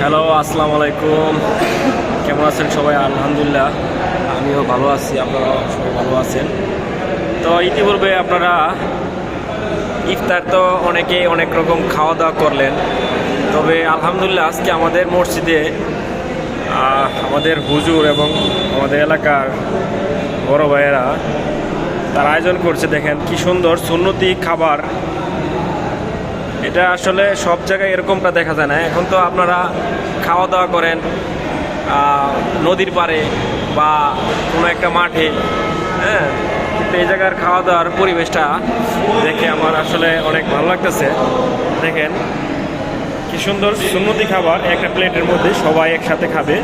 Hello আসসালামু আলাইকুম কেমন আছেন সবাই? আলহামদুলিল্লাহ। আমিও ভালো আছি আপনারা সবাই ভালো আছেন। তো ইতিপূর্বে আপনারা ইফতার তো অনেকে অনেক রকম খাওয়া দাওয়া করলেন। তবে আলহামদুলিল্লাহ আজকে আমাদের মসজিদে আমাদের হুজুর এবং আমাদের এলাকার বড় ভাইয়েরা তার আয়োজন করছে। দেখেন কি সুন্দর সুন্নতি খাবার এটা আসলে সব জায়গায় এরকমটা দেখা যায় না। এখন তো আপনারা খাওয়া দাওয়া করেন নদীর পাড়ে বা কোনো একটা মাঠে হ্যাঁ? কিন্তু এই জায়গার খাওয়া দাওয়ার পরিবেশটা দেখে আমার আসলে অনেক ভালো লাগতেছে। দেখেন, কি সুন্দর সুন্নতি খাবার একটা প্লেটের মধ্যে সবাই একসাথে খাবে।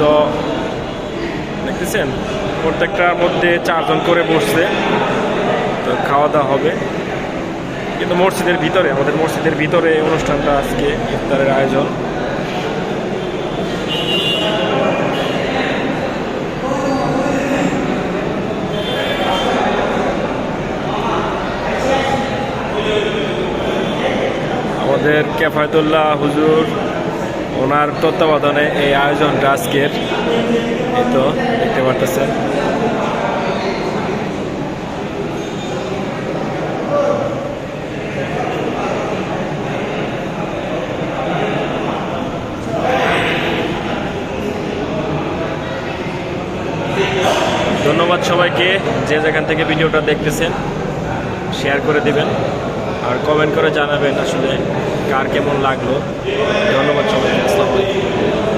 তো দেখতেছেন, প্রত্যেকটার মধ্যে চারজন করে বসছে। তো খাওয়া দাওয়া হবে। কিন্তু মসজিদের ভিতরে, আমাদের মসজিদের ভিতরে অনুষ্ঠানটা আজকে ইফতারের আয়োজন। আমাদের কেফায়তুল্লাহ হুজুর, ওনার তত্ত্বাবধানে এই আয়োজনটা আজকের। এই তো, দেখতে পারতেছেন। ধন্যবাদ সবাইকে যে যেখান থেকে ভিডিওটা দেখতেছেন শেয়ার করে দিবেন আর কমেন্ট করে জানাবেন আসলে কার কেমন লাগল। ধন্যবাদ সবাইকে, আসসালামু আলাইকুম।